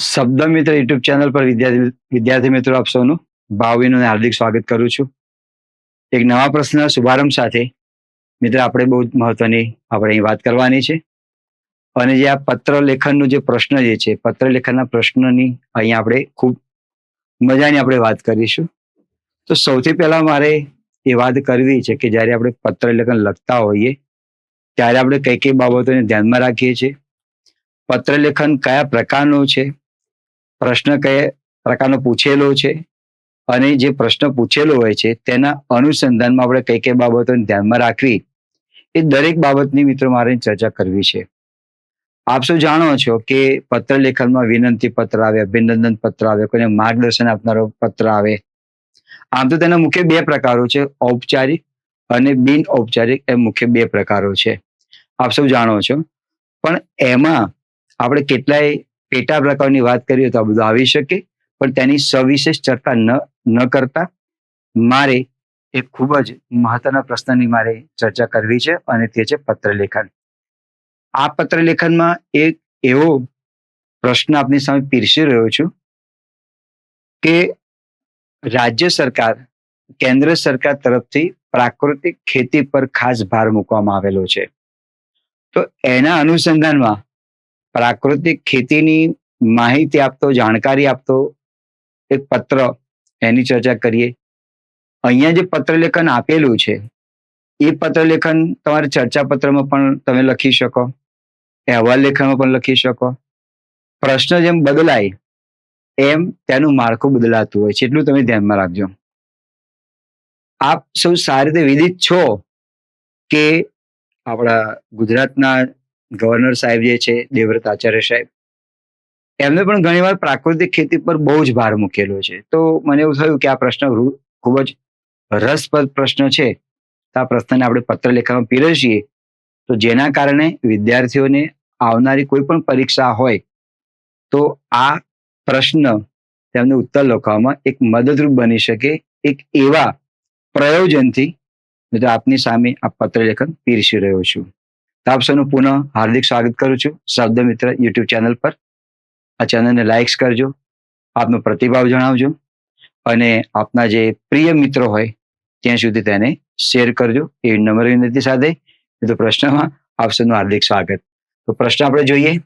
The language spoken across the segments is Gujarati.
શબ્દ મિત્ર યુટ્યુબ ચેનલ પર વિદ્યાર્થી વિદ્યાર્થી મિત્રો આપ સૌનું ભાવભીનું હાર્દિક સ્વાગત કરું છું. એક નવા પ્રશ્નના શુભારંભ સાથે મિત્ર આપણે બહુ મહત્વની આપણે અહીં વાત કરવાની છે. અને જે આ પત્ર લેખનનું જે પ્રશ્ન જે છે, પત્ર લેખનના પ્રશ્નની અહીં આપણે ખૂબ મજાની આપણે વાત કરીશું. તો સૌથી પહેલા મારે એ વાત કરવી છે કે જ્યારે આપણે પત્ર લેખન લખતા હોઈએ, ત્યારે આપણે કઈ કઈ બાબતોને ધ્યાનમાં રાખીએ છીએ? પત્ર લેખન કયા પ્રકારનું છે? પ્રશ્ન કયા પ્રકારનો પૂછેલો છે? અને જે પ્રશ્ન પૂછેલો હોય છે, તેના અનુસંધાનમાં આપણે કઈ કઈ બાબતોને ધ્યાનમાં રાખવી? એ દરેક બાબતની મિત્રો મારે ચર્ચા કરવી છે. આપ સૌ જાણો છો કે પત્ર લેખનમાં વિનંતી પત્ર આવે, અભિનંદન પત્ર આવે, કોઈને માર્ગદર્શન આપનારો પત્ર આવે. આમ તો તેના મુખ્ય બે પ્રકારો છે, ઔપચારિક અને બિન ઔપચારિક. એમ મુખ્ય બે પ્રકારો છે. આપ સૌ જાણો છો. પણ એમાં આપણે કેટલાય પેટા પ્રકારની વાત કરીએ તો આ બધું આવી શકે, પણ તેની સવિશેષ ચર્ચા ન ન કરતા. મારે એક ખૂબ જ મહત્વના પ્રશ્નની મારે ચર્ચા કરવી છે અને તે છે પત્રલેખન. આ પત્રલેખનમાં એક એવો પ્રશ્ન આપની સામે પીરસી રહ્યો છું કે રાજ્ય સરકાર, કેન્દ્ર સરકાર તરફથી પ્રાકૃતિક ખેતી પર ખાસ ભાર મૂકવામાં આવેલો છે. તો એના અનુસંધાનમાં પ્રાકૃતિક ખેતીની માહિતી આપતો, જાણકારી આપતો, એક પત્ર એની ચર્ચા કરીએ. અહીંયા જે પત્રલેખન આપેલું છે, એ પત્રલેખન તમારે ચર્ચા પત્રમાં પણ તમે લખી શકો, અહેવાલ લેખનમાં પણ લખી શકો. પ્રશ્ન જેમ બદલાય, એમ તેનું માળખું બદલાતું હોય છે, એટલું તમે ધ્યાનમાં રાખજો. આપ સૌ સારી રીતે વિદિત છો કે આપણા ગુજરાતના ગવર્નર સાહેબ જે છે, દેવવ્રત આચાર્ય સાહેબ, એમને પણ ઘણીવાર પ્રાકૃતિક ખેતી પર બહુ જ ભાર મૂકેલો છે. તો મને એવું થયું કે આ પ્રશ્ન ખૂબ જ રસપ્રદ પ્રશ્ન છે. આ પ્રશ્નને આપણે પત્ર લેખનમાં પીરસીએ. તો જેના કારણે વિદ્યાર્થીઓને આવનારી કોઈ પણ પરીક્ષા હોય, તો આ પ્રશ્ન તેમને ઉત્તર લખવામાં એક મદદરૂપ બની શકે એક એવા પ્રયોજનથી. મિત્રો, આપની સામે આ પત્ર લેખન પીરસી રહ્યો છું. આપ પુનઃ હાર્દિક સ્વાગત કરું છું શબ્દ મિત્ર યુટ્યુબ ચેનલ પર. આ ચેનલને લાઇક્સ કરજો, આપનો પ્રતિભાવ જણાવજો અને આપના જે પ્રિય મિત્રો હોય ત્યાં સુધી તેને શેર કરજો. એ નમ્ર વિનંતી સાથે તો પ્રશ્નમાં આપ સૌનું હાર્દિક સ્વાગત. તો પ્રશ્ન આપણે જોઈએ.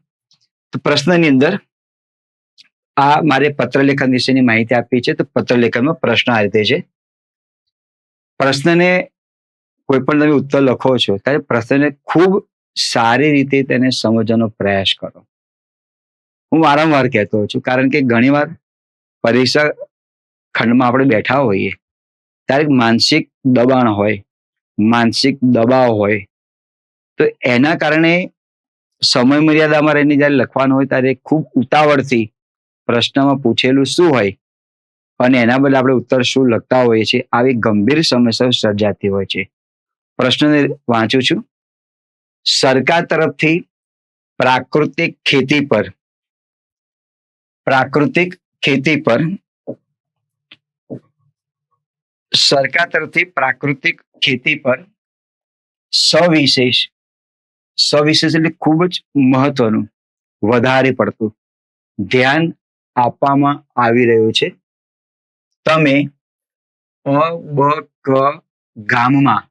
તો પ્રશ્નની અંદર આ મારે પત્રલેખન વિશેની માહિતી આપી છે. તો પત્રલેખનમાં પ્રશ્ન આ રીતે છે. પ્રશ્નને કોઈ પણ તમે ઉત્તર લખો છો, ત્યારે પ્રશ્નને ખૂબ સારી રીતે તેને સમજવાનો પ્રયાસ કરો. હું વારંવાર કહેતો છું, કારણ કે ઘણીવાર પરીક્ષા ખંડમાં આપણે બેઠા હોઈએ, ત્યારે માનસિક દબાણ હોય, માનસિક દબાવ હોય, તો એના કારણે સમય મર્યાદામાં રહીને જ્યારે લખવાનું હોય, ત્યારે ખૂબ ઉતાવળથી પ્રશ્નમાં પૂછેલું શું હોય, અને એના બદલે આપણે ઉત્તર શું લખતા હોઈએ છીએ, આવી ગંભીર સમસ્યાઓ સર્જાતી હોય છે. પ્રશ્નને વાંચું છું. સરકાર તરફથી પ્રાકૃતિક ખેતી પર, પ્રાકૃતિક ખેતી પર સરકાર તરફથી પ્રાકૃતિક ખેતી પર સવિશેષ સવિશેષ એટલે ખૂબ જ મહત્વનું, વધારે પડતું ધ્યાન આપવામાં આવી રહ્યું છે. તમે અ બ ક ગામમાં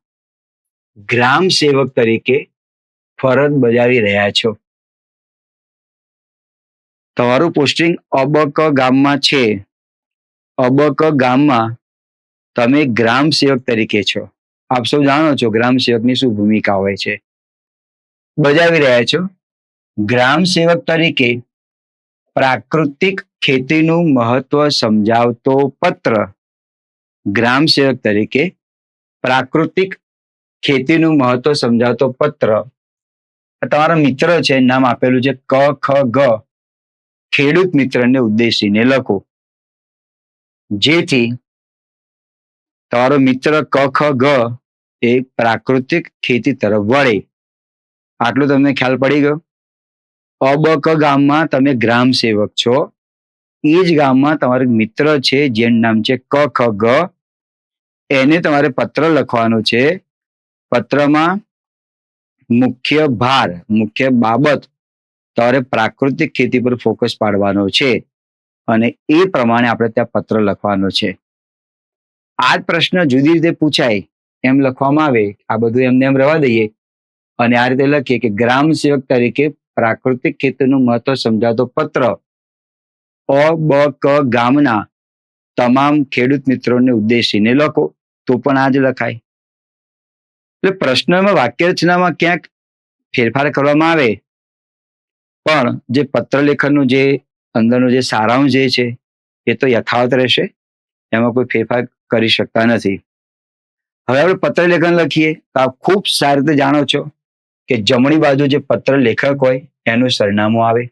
ગ્રામ સેવક તરીકે ફરજ બજાવી રહ્યા છો. તમારું પોસ્ટિંગ અબક ગામમાં છે. અબક ગામમાં તમે ગ્રામ સેવક તરીકે છો. આપ સૌ જાણો છો ગ્રામ સેવકની શું ભૂમિકા હોય છે. બજાવી રહ્યા છો. ગ્રામ સેવક તરીકે પ્રાકૃતિક ખેતીનું મહત્વ સમજાવતો પત્ર ગ્રામ સેવક તરીકે પ્રાકૃતિક ખેતીનું મહત્વ સમજાવતો પત્ર. તમારા મિત્ર છે, નામ આપેલું છે, ક, ખ, ગ. ખેડૂત મિત્રને ઉદ્દેશીને લખો. જેથી તમારો મિત્ર ક, ખ, ગ એ પ્રાકૃતિક ખેતી તરફ વળે. આટલું તમને ખ્યાલ પડી ગયો? અબક ગામમાં તમે ગ્રામ સેવક છો. એ જ ગામમાં તમારો મિત્ર છે, જેનું નામ છે, ક, ખ, ગ. એને તમારે પત્ર લખવાનો છે પત્રમાં મુખ્ય ભાર, મુખ્ય બાબત તમારે પ્રાકૃતિક ખેતી પર ફોકસ પાડવાનો છે. અને એ પ્રમાણે આપણે ત્યાં પત્ર લખવાનો છે. આ જ પ્રશ્ન જુદી રીતે પૂછાય એમ લખવામાં આવે, આ બધું એમને એમ રવા દઈએ. અને આ રીતે લખીએ કે ગ્રામ સેવક તરીકે પ્રાકૃતિક ખેતીનું મહત્વ સમજાતો પત્ર. અ, બ, ક, ગામના તમામ ખેડૂત મિત્રોને ઉદ્દેશીને લખો. તો પણ આ જ લખાય. એટલે પ્રશ્નમાં વાક્ય રચનામાં ક્યાંક ફેરફાર કરવામાં આવે, પણ જે પત્ર લેખનનું જે અંદરનો જે સારાંશ જે છે, એ તો યથાવત રહેશે. એમાં કોઈ ફેરફાર કરી શકતા નથી. હવે આપણે પત્ર લેખન લખીએ, તો આપ ખૂબ સારી રીતે જાણો છો કે જમણી બાજુ જે પત્ર લેખક હોય, એનું સરનામું આવે.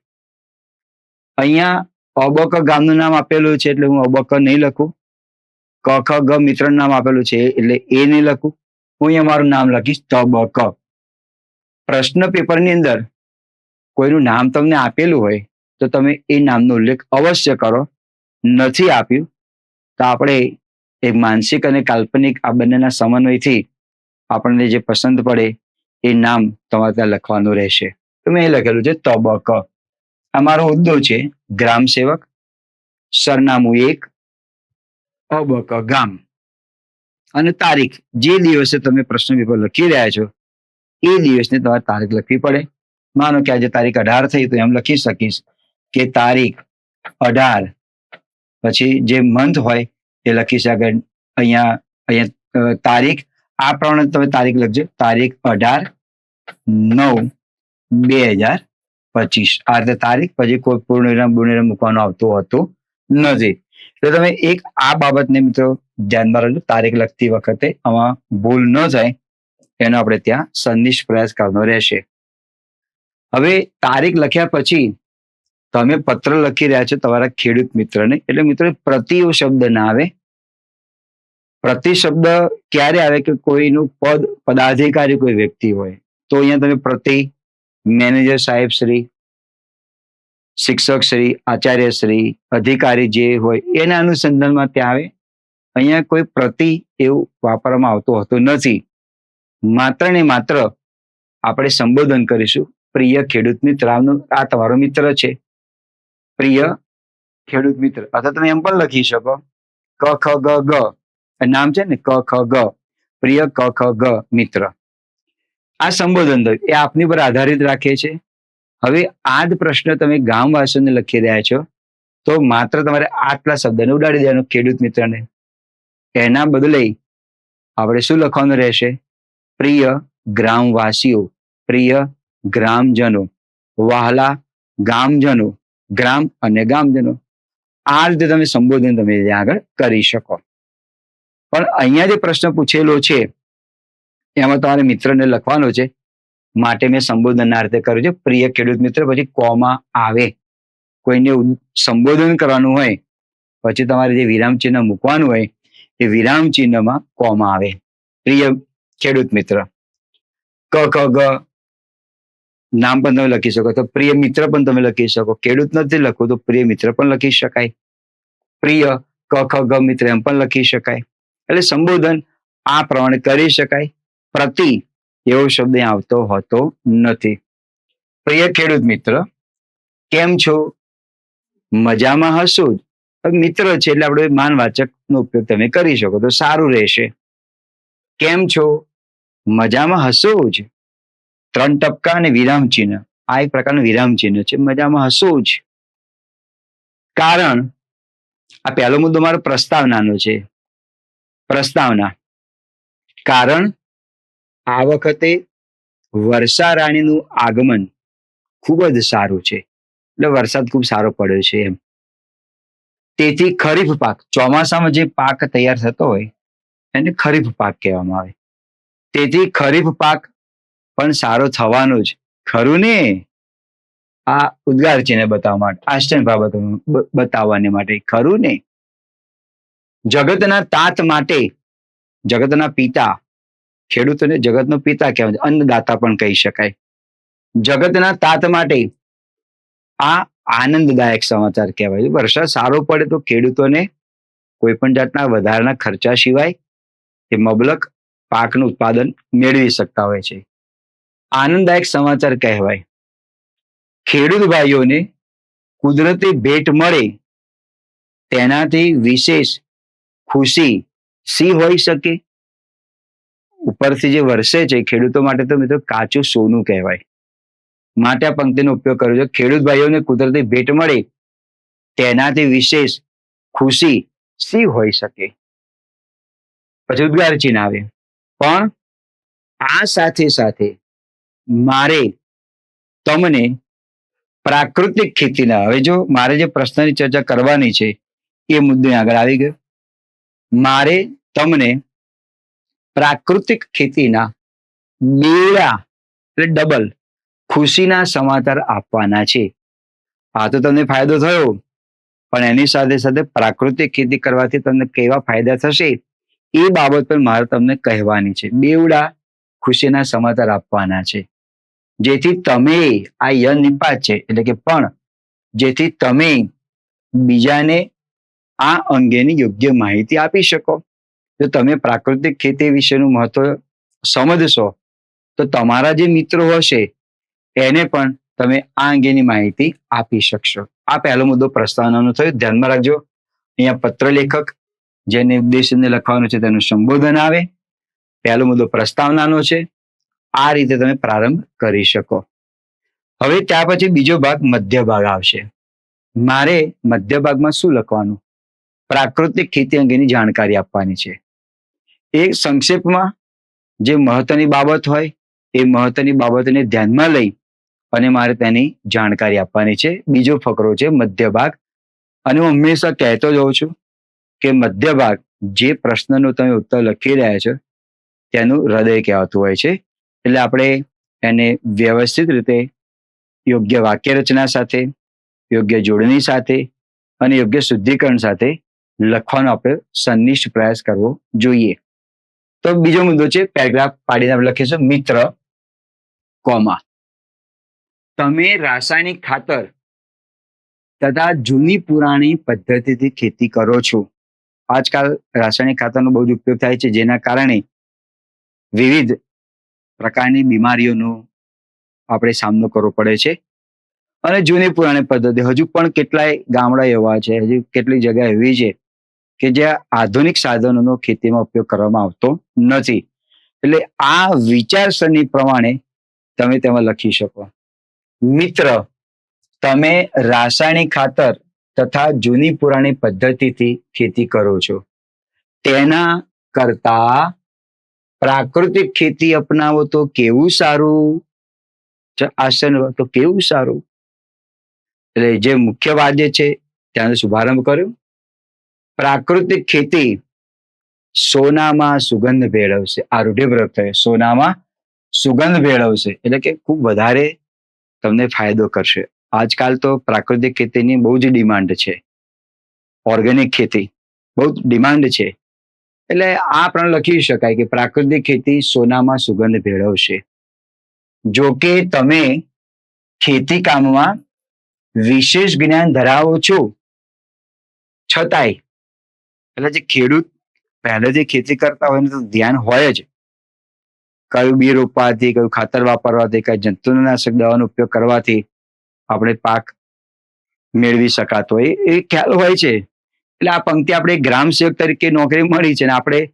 અહીંયા અબક ગામનું નામ આપેલું છે, એટલે હું અબક નહીં લખું. ક ખ ગ મિત્રનું નામ આપેલું છે, એટલે એ નહીં લખું. હું અહીંયા મારું નામ લખીશ તબક પ્રશ્ન પેપરની અંદર કોઈનું નામ તમને આપેલું હોય તો તમે એ નામનો ઉલ્લેખ અવશ્ય કરો. નથી આપ્યું તો આપણે એ માનસિક અને કાલ્પનિક આ બંનેના સમન્વયથી આપણને જે પસંદ પડે એ નામ તમારે ત્યાં લખવાનું રહેશે. તો મેં એ લખેલું છે તબક આ મારો હોદ્દો છે ગ્રામ સેવક, સરનામું એક, અબક ગામ. અને તારીખ, જે દિવસે તમે પ્રશ્ન પેપર લખી રહ્યા છો, એ દિવસની તમારે તારીખ લખવી પડે. માનો કે આજે તારીખ અઢાર થઈ, તો એમ લખી શકીશ કે તારીખ અઢાર, પછી જે મંથ હોય, એ લખી શકે અહીંયા અહીંયા તારીખ, આ પ્રમાણે તમે તારીખ લખજો. તારીખ અઢાર નવ બે હજાર પચીસ. આ રીતે તારીખ, પછી કોઈ પૂર્ણવિરામ પૂર્ણવિરામ મૂકવાનો આવતો હતો નથી. એટલે તમે એક આ બાબતને મિત્રો ધ્યાનમાં રાખજો તારીખ લખતી વખતે આમાં ભૂલ ન જાય, એનો આપણે ત્યાં સંનિષ્ઠ પ્રયાસ કરવાનો રહેશે. હવે તારીખ લખ્યા પછી તમે પત્ર લખી રહ્યા છો તમારા ખેડૂત મિત્રને, એટલે મિત્રો પ્રતિ શબ્દ ના આવે. પ્રતિ શબ્દ ક્યારે આવે કે કોઈનું પદ, પદાધિકારી કોઈ વ્યક્તિ હોય, તો અહીંયા તમે પ્રતિ મેનેજર સાહેબ શ્રી, શિક્ષક શ્રી, આચાર્ય શ્રી, અધિકારી જે હોય, એના અનુસંધાનમાં ત્યાં આવે. અહીંયા કોઈ પ્રતિ એવું વાપરવામાં આવતું હોતું નથી. માત્ર ને માત્ર આપણે સંબોધન કરીશું. પ્રિય ખેડૂત મિત્ર આમનો આ તમારો મિત્ર છે. પ્રિય ખેડૂત મિત્ર, અથવા તમે એમ પણ લખી શકો. ક, ખ, ગ ગ. નામ છે ને, ક, ખ, ગ. પ્રિય ક, ખ, ગ મિત્ર. આ સંબોધન એ આપની પર આધારિત રાખે છે. હવે આ જ પ્રશ્ન તમે ગામવાસીઓને લખી રહ્યા છો. તો માત્ર તમારે આટલા શબ્દને ઉડાડી દેવાનો ખેડૂત મિત્રને. એના બદલે આપણે શું લખવાનું રહેશે? પ્રિય ગ્રામવાસીઓ, પ્રિય ગ્રામજનો, વહાલા ગામજનો, ગ્રામ અને ગામજનો. આ રીતે તમે સંબોધન તમે આગળ કરી શકો. પણ અહીંયા જે પ્રશ્ન પૂછેલો છે, એમાં તમારે મિત્રને લખવાનો છે, માટે મેં સંબોધન આ રીતે કર્યું છે, પ્રિય ખેડૂત મિત્ર, પછી કોમાં આવે? કોઈને સંબોધન કરવાનું હોય, પછી તમારે જે વિરામ ચિહ્ન મૂકવાનું હોય એ વિરામ ચિહ્નમાં કોમાં આવે. પ્રિય ખેડૂત મિત્ર, ક ક, ગ નામ પણ તમે લખી શકો. તો પ્રિય મિત્ર પણ તમે લખી શકો. ખેડૂત નથી લખવું તો પ્રિય મિત્ર પણ લખી શકાય. પ્રિય, ક, ખ, ગ મિત્ર એમ પણ લખી શકાય. એટલે સંબોધન આ પ્રમાણે કરી શકાય. પ્રતિ એવો શબ્દ આવતો હોતો નથી. પ્રિય ખેડૂત મિત્ર, કેમ છો? મજામાં હશો? મિત્ર છે એટલે આપણે માનવાચકનો ઉપયોગ તમે કરી શકો, તો સારું રહેશે. કેમ છો? મજામાં હસવું જ. ત્રણ ટપકા અને વિરામ ચિહ્ન. આ એક પ્રકારનું વિરામ ચિહ્ન છે. મજામાં હસવું જ. કારણ, આ પહેલો મુદ્દો મારો પ્રસ્તાવનાનો છે. પ્રસ્તાવના. કારણ, આ વખતે વર્ષા રાણીનું આગમન ખૂબ જ સારું છે. એટલે વરસાદ ખૂબ સારો પડ્યો છે એમ. તેથી ખરીફ પાક, ચોમાસામાં જે પાક તૈયાર થતો હોય, એને ખરીફ પાક કહેવામાં આવે. તેથી ખરીફ પાક પણ સારો થવાનો જ. ખરું ને? આ ઉદ્ગાર ચિહ્ન બતાવવા માટે, આશ્ચર્ય બાબતો બતાવવાને માટે. ખરું ને? જગતના તાત માટે, જગતના પિતા, ખેડૂતોને જગતનો પિતા કહેવાય. અન્નદાતા પણ કહી શકાય. જગતના તાત માટે આ આનંદદાયક સમાચાર કહેવાય. વરસાદ સારો પડે તો ખેડૂતોને કોઈ પણ જાતના વધારાના ખર્ચા સિવાય એ મબલક પાકનું ઉત્પાદન મેળવી શકતા હોય છે. આનંદદાયક સમાચાર કહેવાય. ખેડૂત ભાઈઓને કુદરતી ભેટ મળે તેનાથી વિશેષ ખુશી સી હોઈ શકે? ઉપરથી જે વરસે છે ખેડૂતો માટે તો મિત્રો કાચું સોનું કહેવાય. માટે પંક્તિનો ઉપયોગ કર્યો છે. ખેડૂત ભાઈઓને કુદરતી ભેટ મળે તેનાથી વિશેષ ખુશી સી હોઈ શકે? પછી ઉદ્ગાર ચિહ્ન આવે. પણ આ સાથે સાથે મારે તમને પ્રાકૃતિક ખેતીના, હવે જો મારે જે પ્રશ્નની ચર્ચા કરવાની છે, એ મુદ્દે આગળ આવી ગયો. મારે તમને પ્રાકૃતિક ખેતીના બેડા એટલે ડબલ ખુશીના સમાચાર આપવાના છે. આ તો તમને ફાયદો થયો, પણ એની સાથે સાથે પ્રાકૃતિક ખેતી કરવાથી તમને કેવા ફાયદા થશે, એ બાબત પણ મારે તમને કહેવાની છે. બેવડા ખુશીના સમાચાર આપવાના છે. જેથી તમે આ યન નિપાત છે, એટલે કે પણ જેથી તમે બીજાને આ અંગેની યોગ્ય માહિતી આપી શકો. જો તમે પ્રાકૃતિક ખેતી વિશેનું મહત્વ સમજશો, તો તમારા જે મિત્રો હશે એને પણ તમે આ અંગેની માહિતી આપી શકશો. આ પહેલો મુદ્દો પ્રસ્તાવનાનો થયો. ધ્યાનમાં રાખજો. અહીંયા પત્ર લેખક જેને ઉદ્દેશને લખવાનું છે તેનું સંબોધન આવે. પહેલો મુદ્દો પ્રસ્તાવનાનો છે. આ રીતે તમે પ્રારંભ કરી શકો. હવે ત્યાર પછી બીજો ભાગ મધ્ય ભાગ આવશે. મારે મધ્ય ભાગમાં શું લખવાનું? પ્રાકૃતિક ખેતી અંગેની જાણકારી આપવાની છે. એ સંક્ષેપમાં જે મહત્વની બાબત હોય, એ મહત્વની બાબતને ધ્યાનમાં લઈ અને મારે તેની જાણકારી આપવાની છે. બીજો ફકરો છે મધ્ય ભાગ અને હું હંમેશા કહેતો જ હોઉં છું કે મધ્ય ભાગ જે પ્રશ્નનો તમે ઉત્તર લખી રહ્યા છો, તેનું હૃદય કહેવાતું હોય છે. એટલે આપણે એને વ્યવસ્થિત રીતે યોગ્ય વાક્ય રચના સાથે, યોગ્ય જોડણી સાથે અને યોગ્ય શુદ્ધિકરણ સાથે લખવાનો આપણે સંનિષ્ઠ પ્રયાસ કરવો જોઈએ. તો બીજો મુદ્દો છે, પેરેગ્રાફ પાડીને આપણે લખીશું મિત્ર, કોમા. તમે રાસાયણિક ખાતર તથા જૂની પુરાણી પદ્ધતિથી ખેતી કરો છો. આજકાલ રાસાયણિક ખાતરનો બહુ જ ઉપયોગ થાય છે, જેના કારણે વિવિધ પ્રકારની બીમારીઓનો આપણે સામનો કરવો પડે છે. અને જૂની પુરાણી પદ્ધતિ હજુ પણ કેટલાય ગામડા એવા છે, હજુ કેટલી જગ્યા એવી છે કે જ્યાં આધુનિક સાધનોનો ખેતીમાં ઉપયોગ કરવામાં આવતો નથી. એટલે આ વિચારસરણી પ્રમાણે તમે તેમાં લખી શકો. મિત્ર, તમે રાસાયણિક ખાતર તથા જૂની પુરાણી પદ્ધતિથી ખેતી કરો છો. તેના કરતા પ્રાકૃતિક ખેતી અપનાવો તો કેવું સારું? આસન તો કેવું સારું? એટલે જે મુખ્ય વાદ્ય છે ત્યાંનો શુભારંભ કર્યો. પ્રાકૃતિક ખેતી સોનામાં સુગંધ ભેળવશે આ રૂઢિવ્રત થયો. સોનામાં સુગંધ ભેળવશે, એટલે કે ખૂબ વધારે તમને ફાયદો કરશે. આજકાલ તો પ્રાકૃતિક ખેતીની બહુ જ ડિમાન્ડ છે. ઓર્ગેનિક ખેતી બહુ ડિમાન્ડ છે. એટલે આ પણ લખી શકાય કે પ્રાકૃતિક ખેતી સોનામાં સુગંધ ભેળવશે. જો કે તમે ખેતી કામમાં વિશેષ જ્ઞાન ધરાવો છો, છતાંય. એટલે જે ખેડૂત પહેલેથી ખેતી કરતા હોય તો ધ્યાન હોય જ. કયું બી રોપવાથી કયું ખાતર વાપરવાથી કઈ જંતુનાશક દવાનો ઉપયોગ કરવાથી આપણે પાક મેળવી શકાતો. હોય એ ખ્યાલ હોય છે. એટલે આ પંક્તિ આપણે ગ્રામ સેવક તરીકે નોકરી મળી છે ને આપણે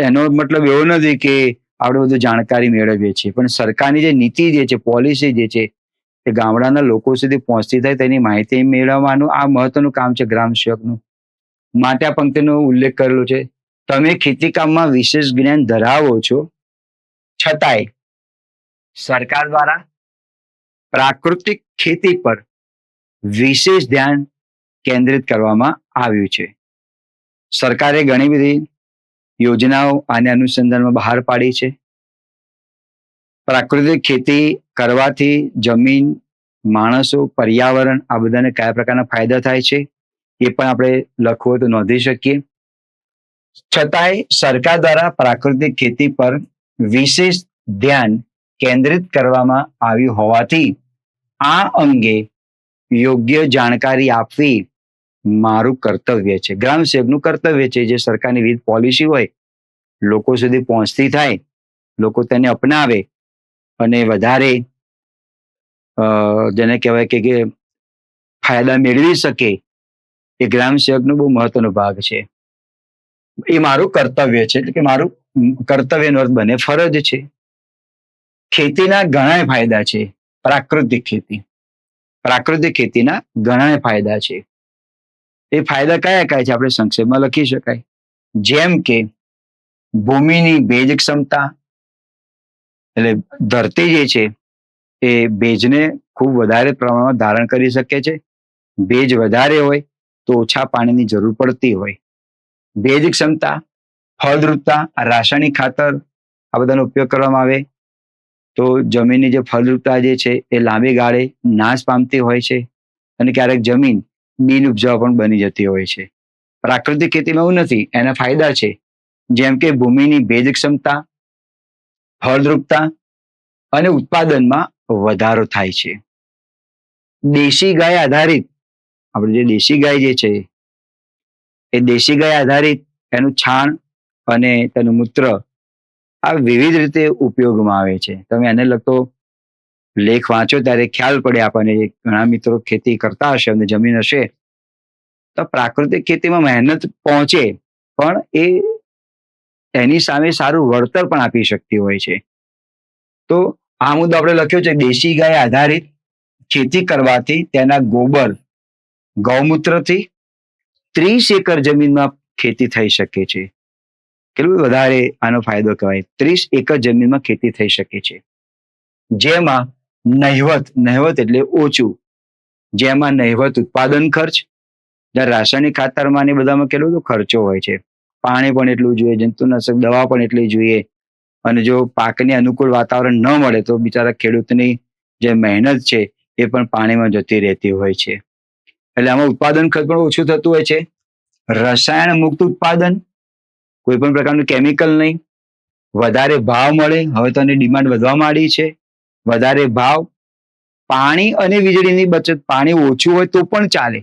એનો મતલબ એવો નથી કે આપણે બધું જાણકારી મેળવીએ છીએ. પણ સરકારની જે નીતિ જે છે, પોલિસી જે છે, એ ગામડાના લોકો સુધી પહોંચતી થાય તેની માહિતી મેળવવાનું આ મહત્વનું કામ છે ગ્રામ સેવકનું. માટે આ પંક્તિનો ઉલ્લેખ કરેલો છે. તમે ખેતી કામમાં વિશેષ જ્ઞાન ધરાવો છો. છતાંય સરકાર દ્વારા પ્રાકૃતિક ખેતી પર વિશેષ ધ્યાન કેન્દ્રિત કરવામાં આવ્યું છે. સરકારે ઘણી બધી યોજનાઓ આને અનુસંધાનમાં બહાર પાડી છે. પ્રાકૃતિક ખેતી કરવાથી જમીન, માણસો, પર્યાવરણ આ બધાને કયા પ્રકારના ફાયદા થાય છે એ પણ આપણે લખવું તો નોંધી શકીએ. છતાંય સરકાર દ્વારા પ્રાકૃતિક ખેતી પર વિશેષ ધ્યાન કેન્દ્રિત કરવામાં આવ્યું હોવાથી આ અંગે યોગ્ય જાણકારી આપવી મારું કર્તવ્ય છે. ગ્રામ સેવકનું કર્તવ્ય છે જે સરકારની વિવિધ પોલિસી હોય, લોકો સુધી પહોંચતી થાય, લોકો તેને અપનાવે અને વધારે જેને કહેવાય કે ફાયદા મેળવી શકે એ ગ્રામ સેવકનો બહુ મહત્વનો ભાગ છે. એ મારું કર્તવ્ય છે. એટલે કે મારું કર્તવ્યનો અર્થ બને, ફરજ છે. ખેતીના ઘણા ફાયદા છે. પ્રાકૃતિક ખેતી. પ્રાકૃતિક ખેતીના ઘણા ફાયદા છે. એ ફાયદા કયા કયા છે? આપણે સંક્ષેપમાં લખી શકાય. જેમ કે, ભૂમિની ભેજ ક્ષમતા એટલે ધરતી જે છે, એ ભેજને ખૂબ વધારે પ્રમાણમાં ધારણ કરી શકે છે. ભેજ વધારે હોય તો ઓછા પાણીની જરૂર પડતી હોય. ભેજ ક્ષમતા ફળદ્રુપતા રાસાયણિક ખાતર આ બધાનો ઉપયોગ કરવામાં આવે. તો જમીનની જે ફળદ્રુપતા જે છે એ લાંબી ગાળે નાશ પામતી હોય છે અને ક્યારેક જમીન બિન ઉપજાવ પણ બની જતી હોય છે. પ્રાકૃતિક ખેતીમાં એવું નથી, એના ફાયદા છે. જેમ કે ભૂમિની ભેજ ક્ષમતા ફળદ્રુપતા અને ઉત્પાદનમાં વધારો થાય છે. દેશી ગાય આધારિત આપણે જે દેશી ગાય જે છે એ દેશી ગાય આધારિત એનું છાણ અને તેનું મૂત્ર આ વિવિધ રીતે ઉપયોગમાં આવે છે. તમે એને લગતો લેખ વાંચો ત્યારે ખ્યાલ પડે આપણને ઘણા મિત્રો ખેતી કરતા હશે અને જમીન હશે તો પ્રાકૃતિક ખેતીમાં મહેનત પહોંચે પણ એ એની સામે સારું વળતર પણ આપી શકતી હોય છે. તો આ મુદ્દો આપણે લખ્યો છે દેશી ગાય આધારિત ખેતી કરવાથી તેના ગોબર ગૌમૂત્રથી ત્રીસ એકર જમીનમાં ખેતી થઈ શકે છે. કેટલું વધારે આનો ફાયદો કહેવાય? ત્રીસ એકર જમીનમાં ખેતી થઈ શકે છે. જેમાં નહિવત નહિવત એટલે ઓછું. જેમાં નહિવત ઉત્પાદન ખર્ચ રાસાયણિક ખાતરમાં ને બધામાં કેટલો બધો ખર્ચો હોય છે. પાણી પણ એટલું જોઈએ, જંતુનાશક, દવા પણ એટલી જોઈએ. અને જો પાકને અનુકૂળ વાતાવરણ ન મળે, તો બિચારા ખેડૂતની જે મહેનત છે, એ પણ પાણીમાં જતી રહેતી હોય છે. એટલે આમાં ઉત્પાદન ખર્ચ પણ ઓછું થતું હોય છે. રસાયણ મુક્ત ઉત્પાદન કોઈ પણ પ્રકારનું કેમિકલ નહીં. વધારે ભાવ મળે, હવે તો એની ડિમાન્ડ વધવા માંડી છે. વધારે ભાવ, પાણી અને વીજળીની બચત, પાણી ઓછું હોય તો પણ ચાલે.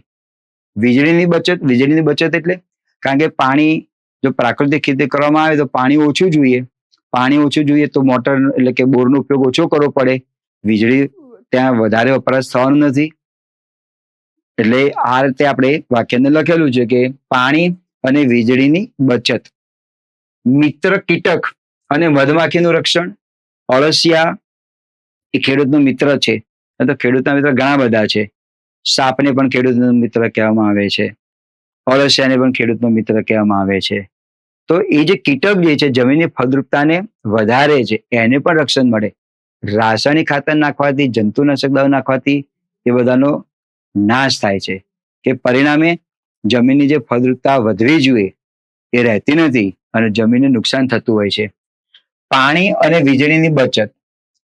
વીજળીની બચત વીજળીની બચત એટલે કારણ કે પાણી, જો પ્રાકૃતિક ખેતી કરવામાં આવે તો પાણી ઓછું જોઈએ. પાણી ઓછું જોઈએ તો મોટર એટલે કે બોરનો ઉપયોગ ઓછો કરવો પડે. વીજળી ત્યાં વધારે વપરાશ થવાનો નથી. એટલે આ રીતે આપણે વાક્યને લખેલું છે કે પાણી અને વીજળીની બચત. મિત્ર કીટક અને મધમાખીનું રક્ષણ. અળસિયા એ ખેડૂતનો મિત્ર છે. તો ખેડૂતના મિત્ર ઘણા બધા છે. સાપને પણ ખેડૂતનો મિત્ર કહેવામાં આવે છે. અળસિયાને પણ ખેડૂતનો મિત્ર કહેવામાં આવે છે. તો એ જે કીટક જે છે, જમીનની ફળદ્રુપતાને વધારે છે, એને પણ રક્ષણ મળે. રાસાયણિક ખાતર નાખવાથી, જંતુનાશક દવા નાખવાથી એ બધાનો નાશ થાય છે. કે પરિણામે જમીનની જે ફળદ્રુપતા વધવી જોઈએ એ રહેતી નથી. અને જમીનને નુકસાન થતું હોય છે. પાણી અને વીજળીની બચત,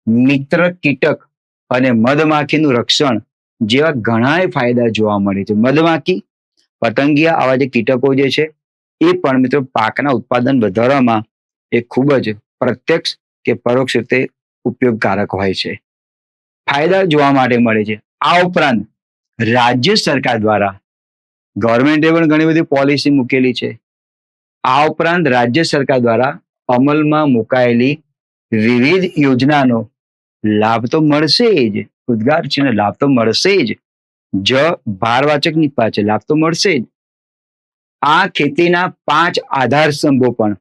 મિત્ર કીટક અને મધમાખીનું રક્ષણ જેવા ઘણા ફાયદા જોવા મળે છે. મધમાખી, પતંગિયા આવા જે કીટકો જે છે, એ પણ મિત્રો પાકના ઉત્પાદન વધારવામાં એ ખૂબ જ પ્રત્યક્ષ કે પરોક્ષ રીતે ઉપયોગકારક હોય છે. ફાયદા જોવા માટે મળે છે. આ ઉપરાંત રાજ્ય સરકાર દ્વારા ગવર્મેન્ટે પણ ઘણી બધી પોલિસી મૂકેલી છે. આ ઉપરાંત રાજ્ય સરકાર દ્વારા અમલમાં મુકાયેલી વિવિધ યોજનાનો લાભ તો મળશે જ. ઉદ્ગાર છે લાભ તો મળશે જ. જ ભારવાચકની પાછળ લાભ તો મળશે જ. આ ખેતીના પાંચ આધાર સ્તંભો પણ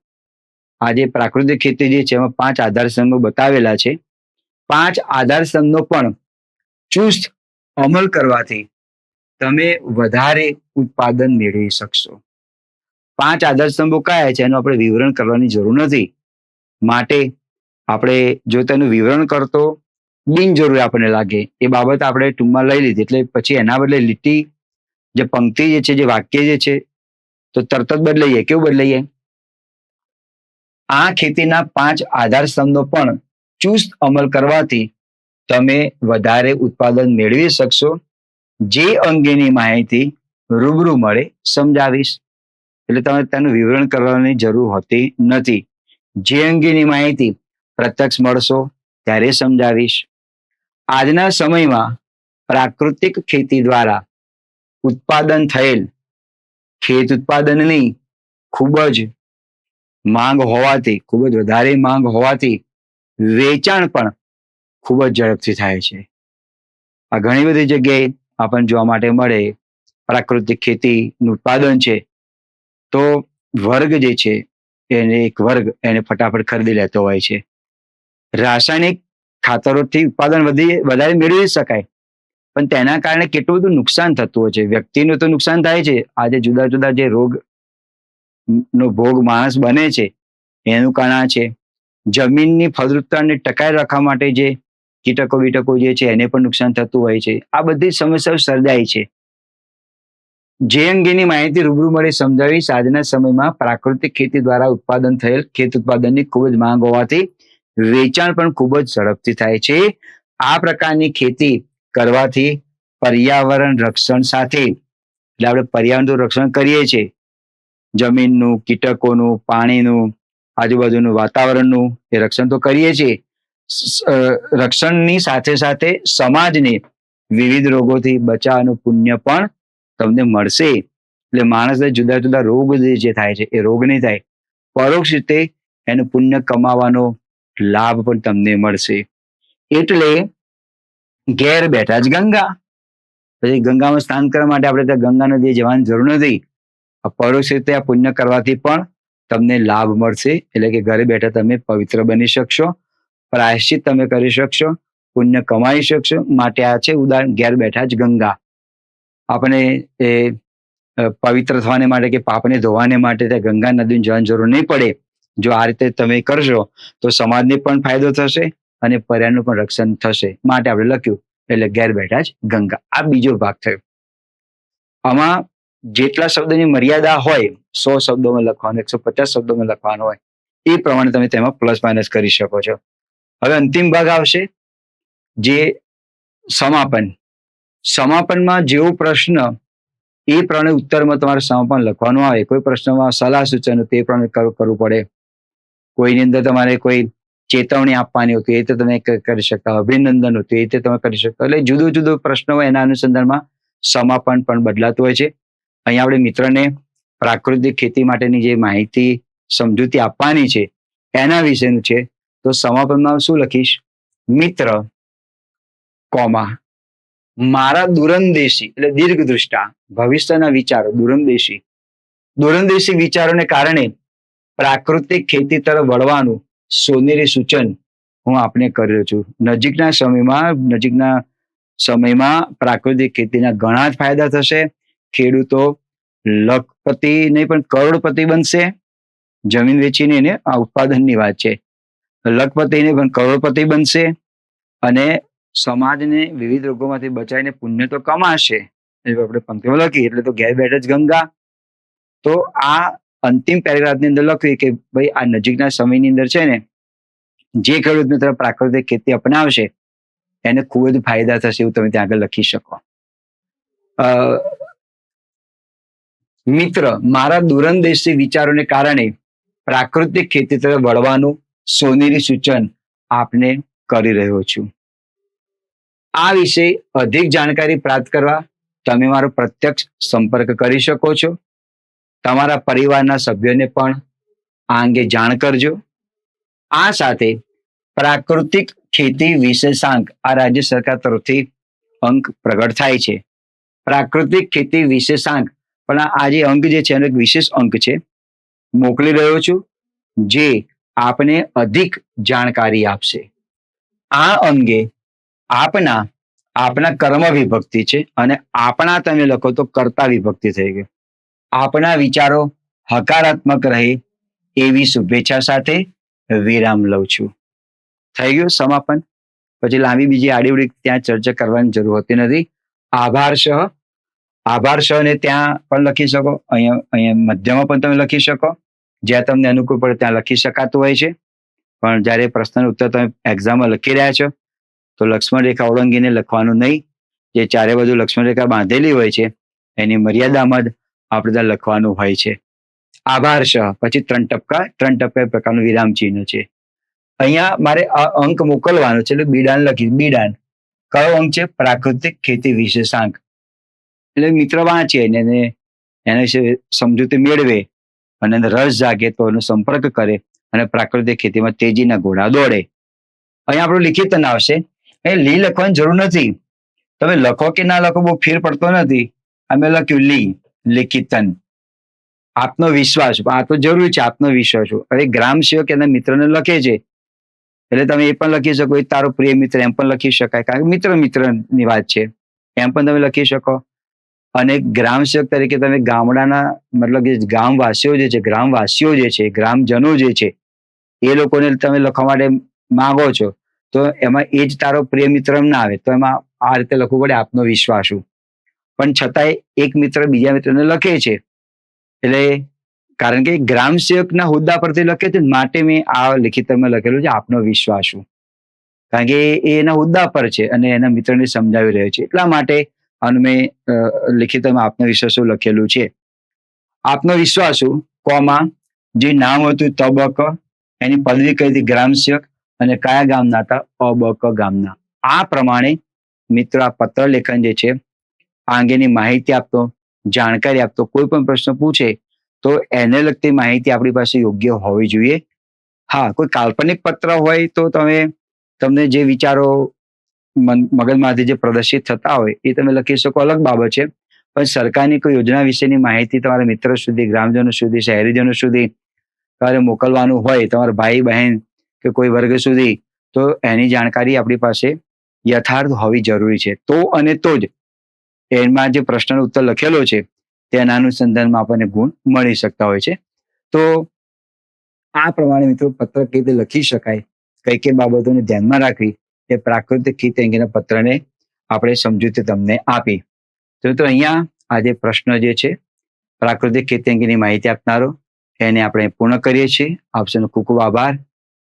આજે પ્રાકૃતિક ખેતી જે છે એમાં પાંચ આધાર સ્તંભો બતાવેલા છે. પાંચ આધાર સ્તંભનો પણ ચુસ્ત અમલ કરવાથી તમે વધારે ઉત્પાદન મેળવી શકશો. પાંચ આધાર સ્તંભો કયા છે એનું આપણે વિવરણ કરવાની જરૂર નથી. માટે આપણે જો તેનું વિવરણ કરતો બિનજરૂરી આપણને લાગે. એ બાબત આપણે ટૂંકમાં લઈ લીધી. એટલે પછી એના બદલે લીટી, જે પંક્તિ જે છે, જે વાક્ય જે છે, તો તરત જ બદલાઈએ. કેવું બદલાઈએ? આ ખેતીના પાંચ આધાર સ્તંભનો પણ ચુસ્ત અમલ કરવાથી તમે વધારે ઉત્પાદન મેળવી શકશો. જે અંગેની માહિતી રૂબરૂ મળે, સમજાવીશ. એટલે તમે તેનું વિવરણ કરવાની જરૂર હોતી નથી. જે અંગેની માહિતી પ્રત્યક્ષ મળશો ત્યારે સમજાવીશ. આજના સમયમાં પ્રાકૃતિક ખેતી દ્વારા ઉત્પાદન થયેલ ખેત ઉત્પાદનની ખૂબ જ માંગ હોવાથી, ખૂબ જ વધારે માંગ હોવાથી વેચાણ પણ ખૂબ જ ઝડપથી થાય છે. આ ઘણી બધી જગ્યાએ આપણને જોવા માટે મળે પ્રાકૃતિક ખેતીનું ઉત્પાદન છે. તો વર્ગ જે છે, એને એક વર્ગ એને ફટાફટ ખરીદી લેતો હોય છે. રાસાયણિક ખાતરોથી ઉત્પાદન વધી, વધારે મેળવી શકાય. પણ તેના કારણે કેટલું બધું નુકસાન થતું હોય છે. વ્યક્તિનું તો નુકસાન થાય છે. આજે જુદા જુદા જે રોગ નો ભોગ માણસ બને છે, એનું કારણ છે. જમીનની ફળદ્રુપતાને ટકાઈ રાખવા માટે જે કીટકો બીટકો જે છે, એને પણ નુકસાન થતું હોય છે. આ બધી સમસ્યાઓ સર્જાય છે. જે અંગેની માહિતી રૂબરૂ મળી સમજાવી આજના સમયમાં પ્રાકૃતિક ખેતી દ્વારા ઉત્પાદન થયેલ ખેત ઉત્પાદનની ખૂબ જ માંગ હોવાથી વેચાણ પણ ખૂબ જ ઝડપથી થાય છે. આ પ્રકારની ખેતી કરવાથી પર્યાવરણ રક્ષણ સાથે, એટલે આપણે પર્યાવરણનું રક્ષણ કરીએ છીએ. જમીનનું, કીટકોનું, પાણીનું, આજુબાજુનું વાતાવરણનું એ રક્ષણ તો કરીએ છીએ. રક્ષણની સાથે સાથે સમાજને વિવિધ રોગોથી બચાવવાનું પુણ્ય પણ તમને મળશે. એટલે માણસને જુદા જુદા રોગ જે થાય છે, એ રોગ નહીં થાય. પરોક્ષ રીતે એનું પુણ્ય કમાવાનો લાભ પણ તમને મળશે. એટલે ઘેર બેઠા જ ગંગા. પછી ગંગામાં સ્નાન કરવા માટે આપણે ત્યાં ગંગા નદીએ જવાની જરૂર નથી. પરોક્ષ રીતે આ પુણ્ય કરવાથી પણ તમને લાભ મળશે. એટલે કે ઘરે બેઠા તમે પવિત્ર બની શકશો, પ્રાયશ્ચિત તમે કરી શકશો, પુણ્ય કમાઈ શકશો. માટે આ છે ઉદાહરણ, ઘેર બેઠા જ ગંગા. આપણે એ પવિત્ર થવાને માટે કે પાપને ધોવાને માટે ત્યાં ગંગા નદીનું જવાની જરૂર નહીં પડે. જો આ રીતે તમે કરશો, તો સમાજને પણ ફાયદો થશે અને પર્યાવરણનું પણ રક્ષણ થશે. માટે આપણે લખ્યું, એટલે ઘેર બેઠા જ ગંગા. આ બીજો ભાગ થયો. આમાં જેટલા શબ્દોની મર્યાદા હોય, સો શબ્દોમાં લખવાનું, એકસો પચાસ શબ્દોમાં લખવાનું હોય, એ પ્રમાણે તમે તેમાં પ્લસ માઇનસ કરી શકો છો. હવે અંતિમ ભાગ આવશે, જે સમાપન. સમાપનમાં જેવો પ્રશ્ન એ પ્રમાણે ઉત્તરમાં તમારે સમાપન લખવાનું આવે. કોઈ પ્રશ્નમાં સલાહ સૂચન તે પ્રમાણે કર- કરવું પડે. કોઈની અંદર તમારે કોઈ ચેતવણી આપવાની હોતી એ તો તમે કરી શકતા અભિનંદન હોતું એ રીતે તમે કરી શકતા એટલે જુદો જુદો પ્રશ્ન હોય એના અનુસંધાનમાં સમાપન પણ બદલાતું હોય છે. અહીંયા આપણે મિત્રને પ્રાકૃતિક ખેતી માટેની જે માહિતી, સમજૂતી આપવાની છે, એના વિશેનું છે. તો સમાપનમાં શું લખીશ? મિત્ર, કોમા. મારા દૂરંદેશી, એટલે દીર્ઘ દૃષ્ટા ભવિષ્યના વિચારો, દૂરંદેશી. દૂરંદેશી વિચારોને કારણે પ્રાકૃતિક ખેતી તરફ વળવાનું સોનેરી સૂચન હું આપને કર્યો છું. નજીકના સમયમાં નજીકના સમયમાં પ્રાકૃતિક ખેતીના ઘણા જ ફાયદા થશે. ખેડૂતો લખપતિ નહીં પણ કરોડપતિ બનશે. જમીન વેચીને એને આ ઉત્પાદનની વાત છે. લખપતિ નહીં પણ કરોડપતિ બનશે અને સમાજને વિવિધ રોગોમાંથી બચાવીને પુણ્ય તો કમાશે. આપણે પંક્તિમાં લખીએ એટલે તો ઘેર બેઠે જ ગંગા. તો આ અંતિમ પેરેગ્રાફની અંદર લખ્યું કે ભાઈ આ નજીકના સમયની અંદર છે ને, જે ખેડૂત મિત્ર પ્રાકૃતિક ખેતી અપનાવશે, એને ખૂબ જ ફાયદા થશે એવું તમે ત્યાં આગળ લખી શકો. મિત્ર, મારા દૂરંદેશી વિચારોને કારણે પ્રાકૃતિક ખેતી તરફ વળવાનું સોનેરી સૂચન આપને કરી રહ્યો છું. આ વિશે અધિક જાણકારી પ્રાપ્ત કરવા તમે મારો પ્રત્યક્ષ સંપર્ક કરી શકો છો. તમારા પરિવારના સભ્યોને પણ આ અંગે જાણ કરજો. આ સાથે પ્રાકૃતિક ખેતી વિશેષાંક આ રાજ્ય સરકાર તરફથી અંક પ્રગટ થાય છે. પ્રાકૃતિક ખેતી વિશેષાંક પણ આ જે અંક જે છે એનો એક વિશેષ અંક છે. મોકલી રહ્યો છું જે આપને અધિક જાણકારી આપશે. આ અંગે આપના આપના કર્મ વિભક્તિ છે અને આપણા તમે લખો તો કર્તા વિભક્તિ થઈ ગઈ. આપના વિચારો હકારાત્મક રહે એવી શુભેચ્છા સાથે વિરામ લઉં છું. થઈ ગયું સમાપન. પછી લાંબી બીજી આડીવડી ત્યાં ચર્ચા કરવાની જરૂર હોતી નથી. આભાર સહ. આભાર સહ ને ત્યાં પણ લખી શકો. અહીંયા અહીંયા મધ્યમાં પણ તમે લખી શકો. જ્યાં તમને અનુકૂળ પડે ત્યાં લખી શકાતું હોય છે. પણ જ્યારે પ્રશ્નનો ઉત્તર તમે એક્ઝામમાં લખી રહ્યા છો તો લક્ષ્મણ રેખા ઓળંગીને લખવાનું નહીં. જે ચારે બાજુ લક્ષ્મણ રેખા બાંધેલી હોય છે, એની મર્યાદામાં જ આપણે ત્યાં લખવાનું હોય છે. આભાર શ પછી ત્રણ ટપકા ત્રણ ટપકા પ્રકારનું વિરામ ચિહ્ન છે. અહીંયા મારે આ અંક મોકલવાનો છે, એટલે બીડાન લખી બીડાન. કયો અંક છે? પ્રાકૃતિક ખેતી વિશેષાંક. એટલે મિત્ર વાંચે અને એને એના વિશે સમજૂતી મેળવે અને રસ જાગે તો એનો સંપર્ક કરે અને પ્રાકૃતિક ખેતીમાં તેજીના ઘોડા દોડે. અહીંયા આપણું લિખિત આવશે એ લી લખવાની જરૂર નથી. તમે લખો કે ના લખો બહુ ફેર પડતો નથી. અમે લખ્યું લી, લિખિતન. આત્મવિશ્વાસ. આ તો જરૂરી છે, આત્મવિશ્વાસ. હવે ગ્રામ સેવક એના મિત્રને લખે છે. એટલે તમે એ પણ લખી શકો, એ તારો પ્રિય મિત્ર, એમ પણ લખી શકાય. કારણ કે મિત્ર મિત્રની વાત છે. એમ પણ તમે લખી શકો. અને ગ્રામ સેવક તરીકે તમે ગામડાના, મતલબ કે ગામવાસીઓ જે છે, ગ્રામવાસીઓ જે છે, ગ્રામજનો જે છે, એ લોકોને તમે લખવા માટે માગો છો. તો એમાં એ જ તારો પ્રિય મિત્ર ના આવે, તો એમાં આ રીતે લખવું પડે આપનો વિશ્વાસ પણ છતાંય એક મિત્ર બીજા મિત્રને લખે છે. એટલે કારણ કે ગ્રામ સેવકના હોદ્દા પરથી લખે છે માટે મેં આ લિખિતમાં લખેલું છે, આપનો વિશ્વાસ કારણ કે એ એના હોદ્દા પર છે અને એના મિત્રને સમજાવી રહ્યો છે. એટલા માટે આનું મેં લિખિતમાં આપનો વિશ્વાસ લખેલું છે. આપનો વિશ્વાસ કોમાં, જે નામ હતું તબક એની પદવી કઈ હતી? ગ્રામ સેવક. અને કયા ગામના હતા? અબક ગામના. આ પ્રમાણે મિત્રો આ પત્ર લેખન જે છે, આ અંગેની માહિતી આપતો, જાણકારી આપતો, કોઈ પણ પ્રશ્ન પૂછે, તો એને લગતી માહિતી આપણી પાસે યોગ્ય હોવી જોઈએ. હા, કોઈ કાલ્પનિક પત્ર હોય તો તમે, તમને જે વિચારો મગજમાંથી જે પ્રદર્શિત થતા હોય, એ તમે લખી શકો. અલગ બાબત છે. પણ સરકારની કોઈ યોજના વિશેની માહિતી તમારા મિત્ર સુધી, ગ્રામજનો સુધી, શહેરીજનો સુધી તમારે મોકલવાનું હોય, તમારા ભાઈ બહેન કે કોઈ વર્ગ સુધી, તો એની જાણકારી આપણી પાસે યથાર્થ હોવી જરૂરી છે. તો અને તો જ એમાં જે પ્રશ્નનો ઉત્તર લખેલો છે, તેના અનુસંધાનમાં આપણને ગુણ મળી શકતા હોય છે. તો આ પ્રમાણે મિત્રો પત્ર કઈ રીતે લખી શકાય, કઈ કઈ બાબતોને ધ્યાનમાં રાખવી, એ પ્રાકૃતિક ખેતી અંગેના પત્રને આપણે સમજૂતી તમને આપી. તો મિત્રો અહીંયા આજે પ્રશ્ન જે છે, પ્રાકૃતિક ખેતી અંગેની માહિતી આપનારો, એને આપણે પૂર્ણ કરીએ છીએ. આપ સૌનો ખૂબ ખૂબ આભાર.